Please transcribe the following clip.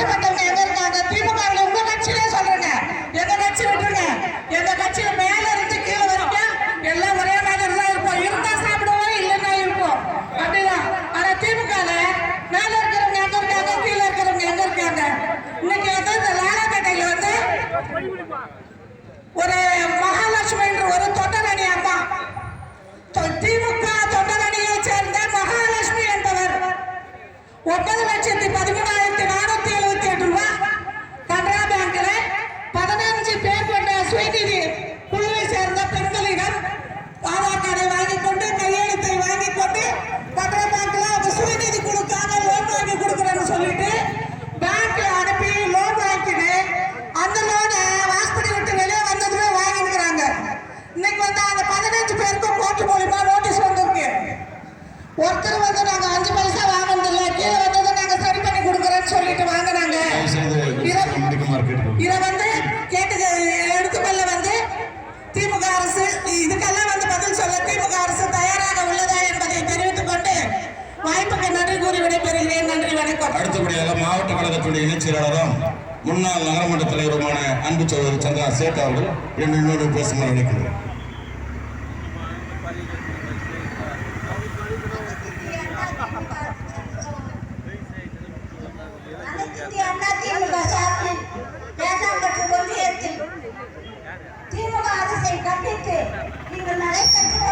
எங்க இருக்காங்க? திமுக உங்க கட்சியிலே சொல்றேங்க எங்க கட்சி விட்டுருங்க. எங்க கட்சியில மேல இருந்து கீழே வரைக்கும் எல்லாம் ஒரே மாதிரி தான் இருப்போம். இருந்தா சாப்பிடுவோம் இல்லைன்னா இருப்போம். அப்படிதான். ஆனா திமுக மேல இருக்கிறவங்க எங்க இருக்காங்க? கீழே இருக்கிறவங்க எங்க இருக்காங்க? இன்னைக்கு வந்து இந்த லாலாப்பேட்டையில வந்து ஒரு மகாலட்சுமி ஒரு தொண்டரணி அம்மா. திமுக தொண்டரணியை சேர்ந்த மகாலட்சுமி என்பவர் ஒன்பது லட்சத்தி பதினெட்டு ஒருத்தர் வந்து நாங்க அஞ்சு பைசா வாங்கினதில்ல. கீழே வந்ததை நாங்க சரி பண்ணி கொடுக்குறேன்னு சொல்லிட்டு வாங்கினாங்க. இதை வந்து கேட்டு எடுத்துக்கொள்ள வந்து திமுக அரசு இதுக்கெல்லாம் வந்து பதில் சொல்ல திமுக அரசு தயாராக உள்ளதா என்பதை தெரிவித்துக் கொண்டு வாய்ப்புக்கு நன்றி கூறி விடைபெறுகிறேன். நன்றி வணக்கம். அடுத்தபடியாக மாவட்ட கழகத்துடைய இணைச் செயலாளரும் முன்னாள் நகரமன்ற தலைவருமான அன்பு சகோதரி சந்திரா சேட் அவர்கள் நிமிடம் பேசுமாறு அழைக்கின்றேன் கண்டித்து இன்று நடைபெற்ற